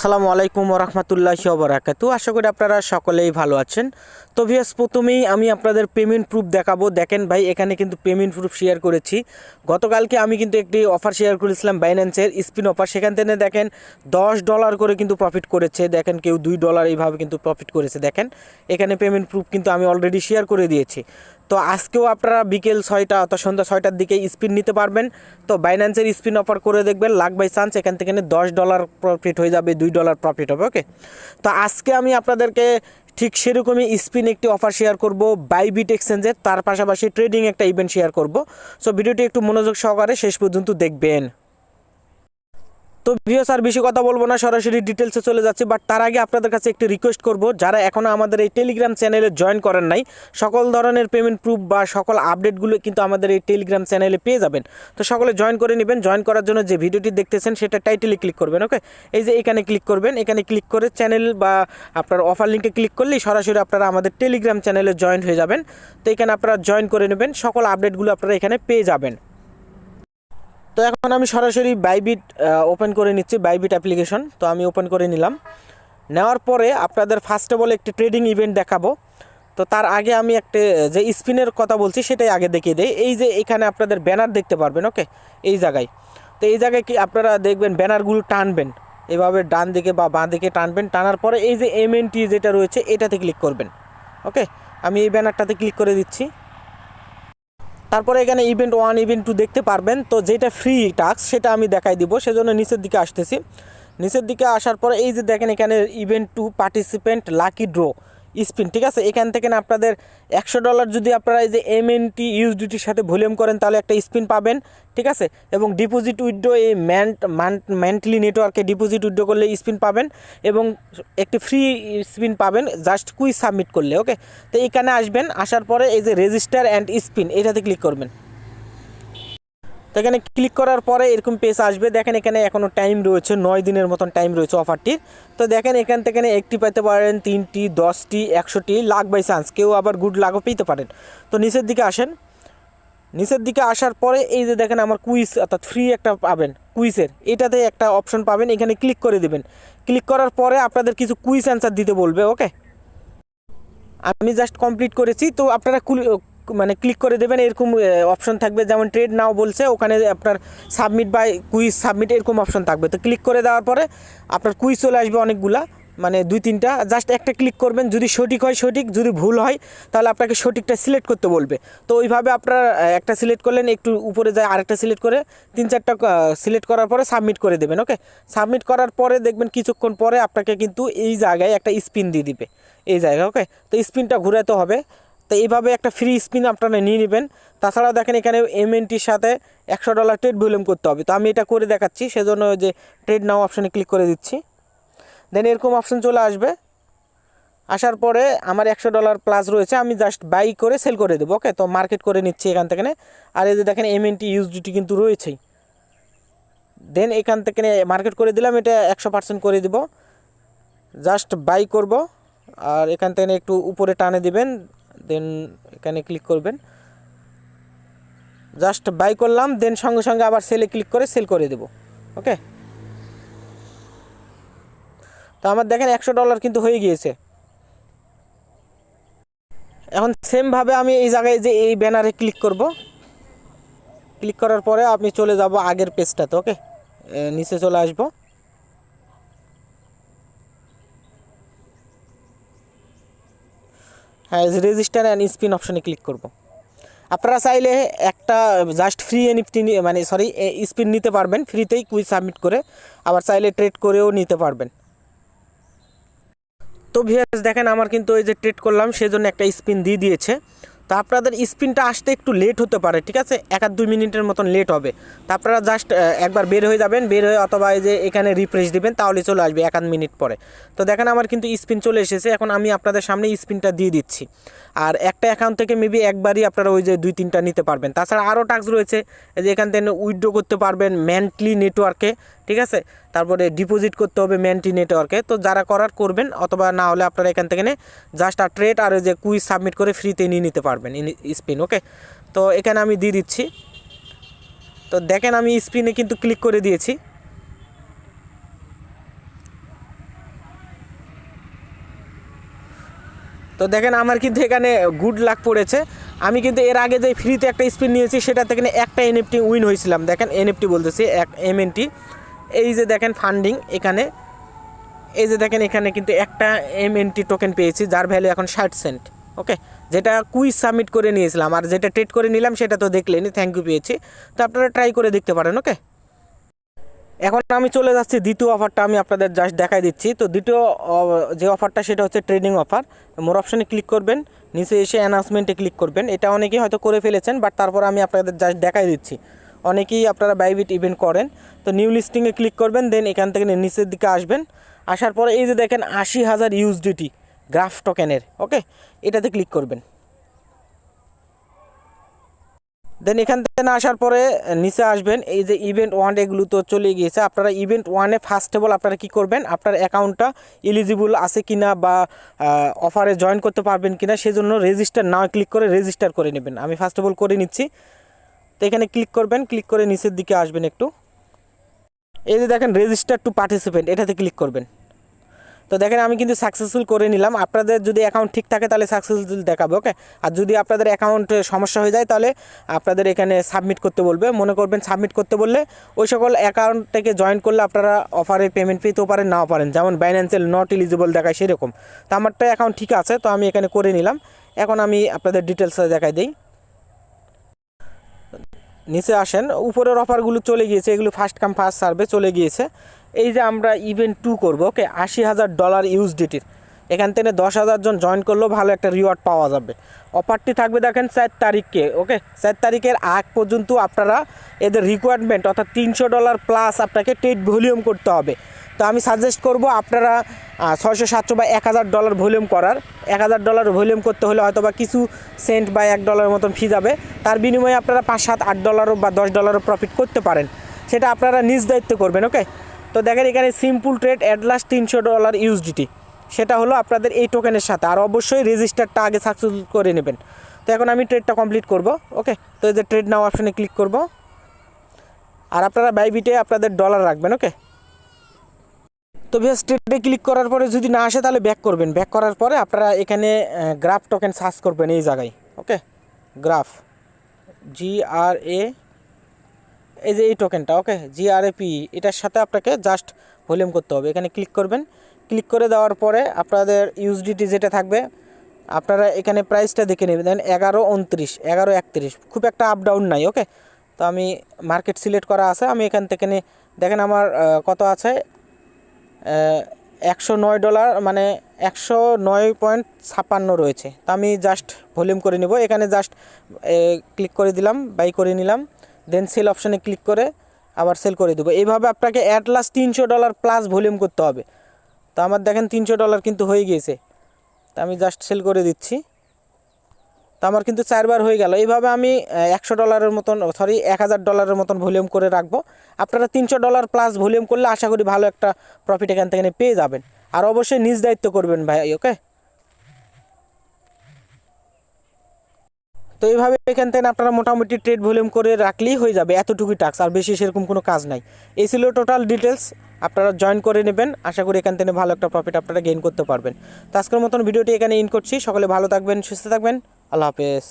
আসসালামু আলাইকুম রহমতুল্লাহি ওবরাকাতু। আশা করি আপনারা সকলেই ভালো আছেন। তো ভিয়াস, প্রথমেই আমি আপনাদের পেমেন্ট প্রুফ দেখাবো। দেখেন ভাই, এখানে কিন্তু পেমেন্ট প্রুফ শেয়ার করেছি। গতকালকে আমি কিন্তু একটি অফার শেয়ার করেছিলাম বাইন্যান্সের স্পিন অফার সেখান থেকে দেখেন, দশ ডলার করে কিন্তু প্রফিট করেছে। দেখেন, কেউ দুই ডলার এইভাবে কিন্তু প্রফিট করেছে। দেখেন, এখানে পেমেন্ট প্রুফ কিন্তু আমি অলরেডি শেয়ার করে দিয়েছি। তো আজকেও আপনারা বিকেল ছয়টা অথবা সন্ধ্যা ছয়টার দিকে স্পিন নিতে পারবেন। তো বাইন্যান্সের স্পিন অফার করে দেখবেন, লাখ বাই চান্স, এখান থেকে দশ ডলার প্রফিট হয়ে যাবে, দুই ডলার প্রফিট হবে ওকে তো আজকে আমি আপনাদেরকে ঠিক সেরকমই স্পিন একটি অফার শেয়ার করব বাইবিট এক্সচেঞ্জের তার পাশাপাশি ট্রেডিং একটা ইভেন্ট শেয়ার করব। সো ভিডিওটি একটু মনোযোগ সহকারে শেষ পর্যন্ত দেখবেন। তো ভিও স্যার বেশি কথা বলব না, সরাসরি ডিটেলসে চলে যাচ্ছি বাট তার আগে আপনাদের কাছে একটি রিকোয়েস্ট করব, যারা এখনও আমাদের এই টেলিগ্রাম চ্যানেলে জয়েন করেন নাই, সকল ধরনের পেমেন্ট প্রুফ বা সকল আপডেটগুলো কিন্তু আমাদের এই টেলিগ্রাম চ্যানেলে পেয়ে যাবেন। তো সকলে জয়েন করে নেবেন জয়েন করার জন্য যে ভিডিওটি দেখতেছেন, সেটা টাইটেলে ক্লিক করবেন ওকে এই যে এখানে ক্লিক করবেন, এখানে ক্লিক করে চ্যানেল বা আপনার অফার লিঙ্কে ক্লিক করলেই সরাসরি আপনারা আমাদের টেলিগ্রাম চ্যানেলে জয়েন হয়ে যাবেন। তো এখানে আপনারা জয়েন করে নেবেন, সকল আপডেটগুলো আপনারা এখানে পেয়ে যাবেন। তো এখন আমি সরাসরি বাইবিট ওপেন করে নিচ্ছি বাইবিট অ্যাপ্লিকেশন তো আমি ওপেন করে নিলাম। নেওয়ার পরে আপনাদের ফার্স্ট অফ অল একটি ট্রেডিং ইভেন্ট দেখাবো। তো তার আগে আমি একটা, যে স্পিনের কথা বলছি, সেটাই আগে দেখিয়ে দেই। এই যে এখানে আপনাদের ব্যানার দেখতে পারবেন ওকে এই জায়গায়। তো এই জায়গায় কি আপনারা দেখবেন, ব্যানারগুলো টানবেন। এভাবে ডান দিকে বা বাঁ দিকে টানবেন। টানার পরে এই যে এমএনটি যেটা রয়েছে, এটাতে ক্লিক করবেন। ওকে আমি এই ব্যানারটাতে ক্লিক করে দিচ্ছি। তারপরে এখানে ইভেন্ট ওয়ান ইভেন্ট টু দেখতে পারবেন। তো যেটা ফ্রি টাস্ক সেটা আমি দেখাই দিব। সেজন্য নিচের দিকে আসতেছি। নিচের দিকে আসার পরে এই যে দেখেন এখানে event to participant lucky draw spin, ঠিক আছে? এখান থেকে না আপনাদের একশো ডলার যদি আপনারা এই যে এম এন টি ইউএসডিটির সাথে ভলিউম করেন, তাহলে একটা স্পিন পাবেন, ঠিক আছে? এবং ডিপোজিট উইড্রো, এই ম্যান্ট ম্যান্টলি নেটওয়ার্কে ডিপোজিট উইড্রো করলে স্পিন পাবেন এবং একটি ফ্রি স্পিন পাবেন, জাস্ট কুইজ সাবমিট করলে, ওকে? তো এখানে আসবেন, আসার পরে এই যে রেজিস্টার অ্যান্ড স্পিন, এটাতে ক্লিক করবেন। তো এখানে ক্লিক করার পরে এরকম পেজ আসবে। দেখেন এখানে এখনও টাইম রয়েছে, নয় দিনের মতন টাইম রয়েছে অফারটির তো দেখেন এখান থেকে একটি পেতে পারেন, তিনটি, দশটি, একশোটি, লাখ বাই চান্স কেউ আবার গুড লাখও পেতে পারেন। তো নিচের দিকে আসেন। নিচের দিকে আসার পরে এই যে দেখেন আমার কুইজ অর্থাৎ ফ্রি একটা পাবেন কুইজের এটাতে একটা অপশন পাবেন, এখানে ক্লিক করে দেবেন। ক্লিক করার পরে আপনাদের কিছু কুইজ অ্যান্সার দিতে বলবে ওকে আমি জাস্ট কমপ্লিট করেছি, তো আপনারা মানে ক্লিক করে দেবেন, এরকম অপশন থাকবে। যেমন ট্রেড নাও বলছে, ওখানে আপনার সাবমিট বাই কুইজ সাবমিট এরকম অপশন থাকবে। তো ক্লিক করে দেওয়ার পরে আপনার কুইজ চলে আসবে অনেকগুলা মানে দুই, তিনটা। জাস্ট একটা ক্লিক করবেন, যদি সঠিক হয়, সঠিক, যদি ভুল হয়, তাহলে আপনাকে সঠিকটা সিলেক্ট করতে বলবে। তো ওইভাবে আপনার একটা সিলেক্ট করলেন, একটু উপরে যায় আরেকটা সিলেক্ট করে, তিন, চারটা সিলেক্ট করার পরে সাবমিট করে দেবেন ওকে সাবমিট করার পরে দেখবেন কিছুক্ষণ পরে আপনাকে কিন্তু এই জায়গায় একটা স্পিন দিয়ে দিবে। এই জায়গায় ওকে তো স্পিনটা ঘুরাতে হবে। তো এইভাবে একটা ফ্রি স্পিন আপনারা নিয়ে নেবেন। তাছাড়াও দেখেন এখানে এমএনটির সাথে একশো ডলার ট্রেড ভলিউম করতে হবে। তো আমি এটা করে দেখাচ্ছি, সেজন্য ওই যে ট্রেড নাও অপশানে ক্লিক করে দিচ্ছি। দেন এরকম অপশান চলে আসবে। আসার পরে আমার একশো ডলার প্লাস রয়েছে, আমি জাস্ট বাই করে সেল করে দেবো ওকে তো মার্কেট করে নিচ্ছি এখান থেকে আর এই যে দেখেন এমএনটি ইউজডিটি কিন্তু রয়েছেই। দেন এখান থেকে মার্কেট করে দিলাম, এটা একশো পার্সেন্ট করে দিব। জাস্ট বাই করব, আর এখান থেকে একটু উপরে টানে দিবেন। দেন এখানে ক্লিক করবেন। জাস্ট বাই করলাম দেন সঙ্গে সঙ্গে আবার সেলে ক্লিক করে সেল করে দেব। ওকে তো আমার দেখেন একশো ডলার কিন্তু হয়ে গিয়েছে। এখন সেমভাবে আমি এই জায়গায় যে এই ব্যানারে ক্লিক করব। ক্লিক করার পরে আপনি চলে যাব আগের পেজটাতে ওকে নিচে চলে আসব। রেজিস্টার অ্যান্ড স্পিন অপশনে ক্লিক করব। আপনারা চাইলে একটা জাস্ট ফ্রি এনএফটি মানে সরি স্পিন নিতে পারবেন ফ্রিতেই কুইজ সাবমিট করে আবার চাইলে ট্রেড করেও নিতে পারবেন। তো ভিয়ার্স দেখেন আমার কিন্তু ওই যে ট্রেড করলাম, সেজন্য একটা স্পিন দিয়ে দিয়েছে। তো আপনাদের স্পিনটা আসতে একটু লেট হতে পারে, ঠিক আছে? এক আর দুই মিনিটের মতন লেট হবে। তো আপনারা জাস্ট একবার বের হয়ে যাবেন, বের হয়ে অথবা এই যে এখানে রিফ্রেশ দিবেন, তাহলে চলে আসবে এক আধ মিনিট পরে। তো দেখেন আমার কিন্তু স্পিন চলে এসেছে, এখন আমি আপনাদের সামনে স্পিনটা দিয়ে দিচ্ছি। আর একটা অ্যাকাউন্ট থেকে মেবি একবারই আপনারা ওই যে দুই তিনটা নিতে পারবেন। তাছাড়া আরও টাস্ক রয়েছে যে এখান থেকে উইথড্র করতে পারবেন ম্যান্টলি নেটওয়ার্কে ঠিক আছে? তারপরে ডিপোজিট করতে হবে ম্যান্টি নেটওয়ার্কে তো যারা করার করবেন, অথবা না হলে আপনারা এখান থেকে জাস্ট আর ট্রেড আর যে কুইজ সাবমিট করে ফ্রিতে নিয়ে নিতে পারবেন স্পিন ওকে তো এখানে আমি দিয়ে দিচ্ছি। তো দেখেন আমি স্পিনে কিন্তু ক্লিক করে দিয়েছি। তো দেখেন আমার কিন্তু এখানে গুড লাক পড়েছে। আমি কিন্তু এর আগে যে ফ্রিতে একটা স্পিন নিয়েছি, সেটা থেকে একটা এনএফটি উইন হয়েছিলাম। দেখেন এনএফটি বলতেছি, এক এমএনটি এই যে দেখেন ফান্ডিং এখানে, এই যে দেখেন এখানে কিন্তু একটা এমএনটি টোকেন পেয়েছি, যার ভ্যালু এখন ষাট সেন্ট ওকে যেটা কুইজ সাবমিট করে নিয়েছিলাম, আর যেটা ট্রেড করে নিলাম সেটা তো দেখলেনি থ্যাংক ইউ পেয়েছি। তো আপনারা ট্রাই করে দেখতে পারেন ওকে এখন আমি চলে যাচ্ছি, দ্বিতীয় অফারটা আমি আপনাদের জাস্ট দেখাই দিচ্ছি। তো দ্বিতীয় যে অফারটা সেটা হচ্ছে ট্রেডিং অফার মোর অপশানে ক্লিক করবেন, নিচে এসে অ্যানাউন্সমেন্টে ক্লিক করবেন। এটা অনেকেই হয়তো করে ফেলেছেন বাট তারপর আমি আপনাদের জাস্ট দেখাই দিচ্ছি। অনেকেই আপনারা বাইবিট ইভেন্ট করেন। তো নিউ লিস্টিংয়ে ক্লিক করবেন দেন এখান থেকে নিচের দিকে আসবেন। আসার পরে এই যে দেখেন আশি হাজার ইউএসডিটি গ্রাফ টোকেনের ওকে এটাতে ক্লিক করবেন। দেন এখান থেকে আসার পরে নিচে আসবেন, এই যে ইভেন্ট ওয়ান এগুলো তো চলে গিয়েছে। আপনারা ইভেন্ট ওয়ানে ফার্স্ট অফ অল আপনারা কী করবেন? আপনার অ্যাকাউন্টটা এলিজিবল আছে কিনা বা অফারে জয়েন করতে পারবেন কিনা, সেজন্য রেজিস্টার না ক্লিক করে রেজিস্টার করে নেবেন। আমি ফার্স্ট অফ অল করে নিচ্ছি। তো এখানে ক্লিক করবেন ক্লিক করে নিচের দিকে আসবেন একটু। এই যে দেখেন রেজিস্টার টু পার্টিসিপেন্ট এটাতে ক্লিক করবেন। তো দেখেন, আমি কিন্তু সাকসেসফুল করে নিলাম। আপনাদের যদি অ্যাকাউন্ট ঠিক থাকে, তাহলে সাকসেসফুল দেখাবে ওকে আর যদি আপনাদের অ্যাকাউন্টে সমস্যা হয়ে যায়, তাহলে আপনাদের এখানে সাবমিট করতে বলবে। মনে করবেন সাবমিট করতে বললে ওই সকল অ্যাকাউন্ট থেকে জয়েন করলে আপনারা অফারে পেমেন্ট পেতেও পারেন, নাও পারেন। যেমন বাইন্যান্সিয়াল নট এলিজিবল দেখায় সেরকম। তো আমারটা অ্যাকাউন্ট ঠিক আছে, তো আমি এখানে করে নিলাম। এখন আমি আপনাদের ডিটেলসে দেখাই দিই। নিচে আসেন, উপরের অফারগুলো চলে গিয়েছে, এগুলো ফার্স্ট কাম ফার্স্ট সার্ভে চলে গিয়েছে। এই যে আমরা ইভেন্ট টু করব ওকে আশি হাজার ডলার ইউএসডিটির এখান থেকে দশ হাজার জন জয়েন করলেও ভালো একটা রিওয়ার্ড পাওয়া যাবে। অফারটি থাকবে দেখেন চার তারিখকে ওকে চার তারিখের আগ পর্যন্ত আপনারা এদের রিকোয়ারমেন্ট অর্থাৎ তিনশো ডলার প্লাস আপনাকে টেট ভলিউম করতে হবে। তো আমি সাজেস্ট করব আপনারা ছয়শো সাতশো বা এক হাজার ডলার ভলিউম করার। এক হাজার ডলার ভলিউম করতে হলে হয়তো বা কিছু সেন্ট বা এক ডলারের মতন ফি যাবে। তার বিনিময়ে আপনারা পাঁচ, সাত, আট ডলারও বা দশ ডলারও প্রফিট করতে পারেন। সেটা আপনারা নিজ দায়িত্ব করবেন ওকে তো দেখেন এখানে সিম্পল ট্রেড অ্যাট লাস্ট তিনশো ডলার ইউএসডিটি সেটা হলো আপনাদের এই টোকেনের সাথে। আর অবশ্যই রেজিস্টারটা আগে সাকসেস করে নেবেন। তো এখন আমি ট্রেডটা কমপ্লিট করব ওকে তো এই যে ট্রেড নাও অপশানে ক্লিক করব। আর আপনারা বাইবিটে আপনাদের ডলার রাখবেন ওকে তো ভিএস ট্রেডে ক্লিক করার পরে যদি না আসে, তাহলে ব্যাক করবেন। ব্যাক করার পরে আপনারা এখানে গ্রাফ টোকেন সার্চ করবেন এই জায়গায় ওকে গ্রাফ জি আর এ এই যে এই টোকেনটা ওকে জি আর এ পি এটার সাথে আপনাকে জাস্ট ভলিউম করতে হবে। এখানে ক্লিক করবেন। ক্লিক করে দেওয়ার পরে আপনাদের ইউএসডিটি যেটা থাকবে, আপনারা এখানে প্রাইসটা দেখে নেবেন। এগারো উনত্রিশ, এগারো একত্রিশ। খুব একটা আপ ডাউন নাই ওকে তো আমি মার্কেট সিলেক্ট করা আছে। আমি এখান থেকে দেখেন আমার কত আছে? একশো নয় ডলার মানে একশো নয় পয়েন্ট ছাপ্পান্ন রয়েছে। তো আমি জাস্ট ভলিউম করে নিব। এখানে জাস্ট ক্লিক করে দিলাম বাই করে নিলাম দেন সেল অপশানে ক্লিক করে আবার সেল করে দেবো। এইভাবে আপনাকে অ্যাট লাস্ট তিনশো ডলার প্লাস ভলিউম করতে হবে। তো আমার দেখেন তিনশো ডলার কিন্তু হয়ে গিয়েছে। তো আমি জাস্ট সেল করে দিচ্ছি। তো আমার কিন্তু চারবার হয়ে গেল। এইভাবে আমি একশো ডলারের মতন সরি এক হাজার ডলারের মতন ভলিউম করে রাখব। আপনারা তিনশো ডলার প্লাস ভলিউম করলে আশা করি ভালো একটা প্রফিট এখান থেকে পেয়ে যাবেন। আর অবশ্যই নিজ দায়িত্ব করবেন ভাই ওকে তো এইভাবে এখান থেকে আপনারা মোটামুটি ট্রেড ভলিউম করে রাখলেই হয়ে যাবে, এতটুকুই টাক্স আর বেশি সেরকম কোনো কাজ নাই। এই ছিল টোটাল ডিটেলস আপনারা জয়েন করে নেবেন, আশা করি এখান থেকে ভালো একটা প্রফিট আপনারা গেইন করতে পারবেন। তো আজকের মতন ভিডিওটি এখানে ইন করছি, সকলে ভালো থাকবেন, সুস্থ থাকবেন। আল্লাহ হাফেজ।